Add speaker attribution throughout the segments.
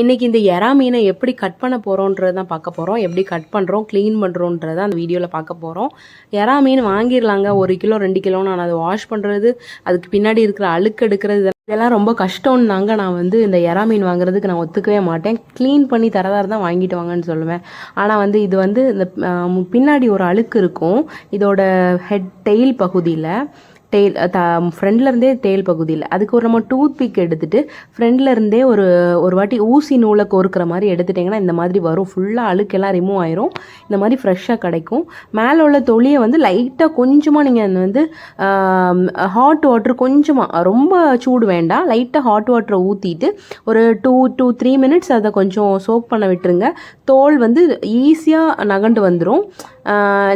Speaker 1: இன்றைக்கி இந்த எறா மீனை எப்படி கட் பண்ண போகிறோன்றது தான் பார்க்க போகிறோம் எப்படி கட் பண்ணுறோம் க்ளீன் பண்ணுறோன்றதை அந்த வீடியோவில் பார்க்க போகிறோம் எறா மீன் வாங்கிடலாங்க. ஒரு கிலோ ரெண்டு கிலோன்னு நான் அதை வாஷ் பண்ணுறது அதுக்கு பின்னாடி இருக்கிற அழுக்கு எடுக்கிறது இதெல்லாம் ரொம்ப ரொம்ப கஷ்டம்னாங்க. நான் வந்து இந்த எறா மீன் வாங்குறதுக்கு நான் ஒத்துக்கவே மாட்டேன். க்ளீன் பண்ணி தரதாக இருந்தால் வாங்கிட்டு வாங்கன்னு சொல்லுவேன். ஆனால் வந்து இது வந்து இந்த பின்னாடி ஒரு அழுக்கு இருக்கும். இதோட ஹெட் டெயில் பகுதியில். டெய்ல் த ஃப்ரண்ட்ல இருந்தே பகுதியில் அதுக்கு ஒரு நம்ம டூத் பிக் எடுத்துகிட்டு ஃப்ரெண்ட்லேருந்தே ஒரு ஒரு வாட்டி ஊசி நூலை கோர்க்குற மாதிரி எடுத்துட்டிங்கன்னா இந்த மாதிரி வரும். ஃபுல்லாக அழுக்கெல்லாம் ரிமூவ் ஆயிரும். இந்த மாதிரி ஃப்ரெஷ்ஷாக கிடைக்கும். மேலே உள்ள தொலியை வந்து லைட்டாக கொஞ்சமாக நீங்கள் வந்து ஹாட் வாட்டர் கொஞ்சமாக ரொம்ப சூடு வேண்டாம். லைட்டாக ஹாட் வாட்டரை ஊற்றிட்டு ஒரு டூ டூ த்ரீ மினிட்ஸ் அதை கொஞ்சம் சோக் பண்ண விட்டுருங்க. தோல் வந்து ஈஸியாக நகண்டு வந்துடும்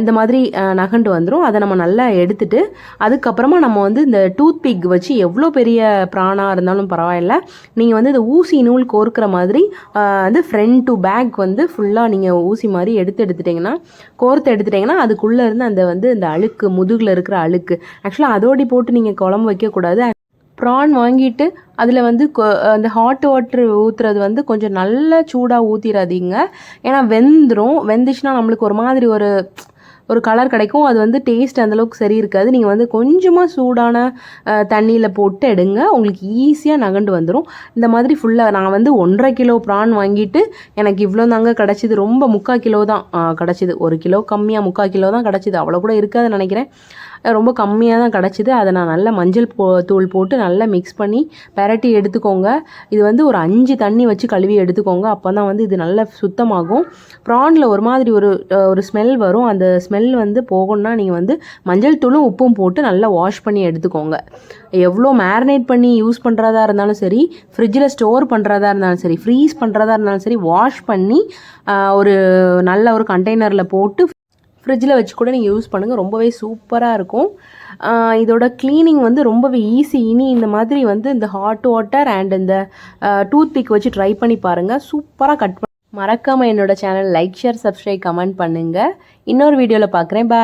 Speaker 1: இந்த மாதிரி நகண்டு வந்துடும் அதை நம்ம நல்லா எடுத்துகிட்டு அதுக்கப்புறம் நம்ம வந்து இந்த டூத் பிக் வச்சு எவ்வளோ பெரிய பிராணாக இருந்தாலும் பரவாயில்ல. நீங்கள் வந்து இந்த ஊசி நூல் கோர்க்கிற மாதிரி வந்து ஃப்ரண்ட் டு பேக் வந்து ஃபுல்லாக நீங்கள் ஊசி மாதிரி எடுத்து எடுத்துட்டிங்கன்னா கோர்த்து எடுத்துட்டிங்கன்னா அதுக்குள்ளே இருந்து அந்த வந்து இந்த அழுக்கு முதுகில் இருக்கிற அழுக்கு. ஆக்சுவலாக அதோடி போட்டு நீங்கள் குழம்பு வைக்கக்கூடாது. ப்ரான் வாங்கிட்டு அதில் வந்து அந்த ஹாட் வாட்டர் ஊற்றுறது வந்து கொஞ்சம் நல்லா சூடாக ஊற்றிடாதீங்க ஏன்னா வெந்துடும் வெந்துச்சுன்னா நம்மளுக்கு ஒரு மாதிரி ஒரு ஒரு கலர் கிடைக்கும். அது வந்து டேஸ்ட் அந்தளவுக்கு சரி இருக்காது. நீங்கள் வந்து கொஞ்சமாக சூடான தண்ணியில் போட்டு எடுங்க. உங்களுக்கு ஈஸியாக நகண்டு வந்துடும் இந்த மாதிரி ஃபுல்லாக நான் வந்து ஒன்றரை கிலோ ப்ரான் வாங்கிட்டு எனக்கு இவ்வளோ தாங்க கிடச்சிது. ரொம்ப முக்கால் கிலோ தான் கிடச்சிது. ஒரு கிலோ கம்மியாக முக்கால் கிலோ தான் கிடச்சிது. அவ்வளோ கூட இருக்காதுன்னு நினைக்கிறேன். ரொம்ப கம்மியாக தான் கிடச்சிது. அதை நான் நல்லா மஞ்சள் போ தூள் போட்டு நல்லா மிக்ஸ் பண்ணி பெரட்டி எடுத்துக்கோங்க. இது வந்து ஒரு அஞ்சு தண்ணி வச்சு கழுவி எடுத்துக்கோங்க. அப்போ தான் வந்து இது நல்லா சுத்தமாகும். ப்ரானில் ஒரு மாதிரி ஒரு ஒரு ஸ்மெல் வரும். அந்த ஸ்மெல் வந்து போகணும்னா நீங்கள் வந்து மஞ்சள் தூளும் உப்பும் போட்டு நல்லா வாஷ் பண்ணி எடுத்துக்கோங்க. எவ்வளோ மேரினேட் பண்ணி யூஸ் பண்ணுறதா இருந்தாலும் சரி ஃப்ரிட்ஜில் ஸ்டோர் பண்ணுறதா இருந்தாலும் சரி ஃப்ரீஸ் பண்ணுறதா இருந்தாலும் சரி வாஷ் பண்ணி ஒரு நல்ல ஒரு கண்டெய்னரில் போட்டு ஃப்ரிட்ஜில் வச்சு கூட நீங்கள் யூஸ் பண்ணுங்கள் ரொம்பவே சூப்பராக இருக்கும். இதோட க்ளீனிங் வந்து ரொம்பவே ஈஸி இனி இந்த மாதிரி வந்து இந்த ஹாட் வாட்டர் அண்ட் இந்த டூத் பிக் வச்சு ட்ரை பண்ணி பாருங்கள் சூப்பராக கட் பண்ண மறக்காமல் என்னோடய channel like share subscribe comment பண்ணுங்கள் இன்னொரு வீடியோவில் பார்க்குறேன் பாய்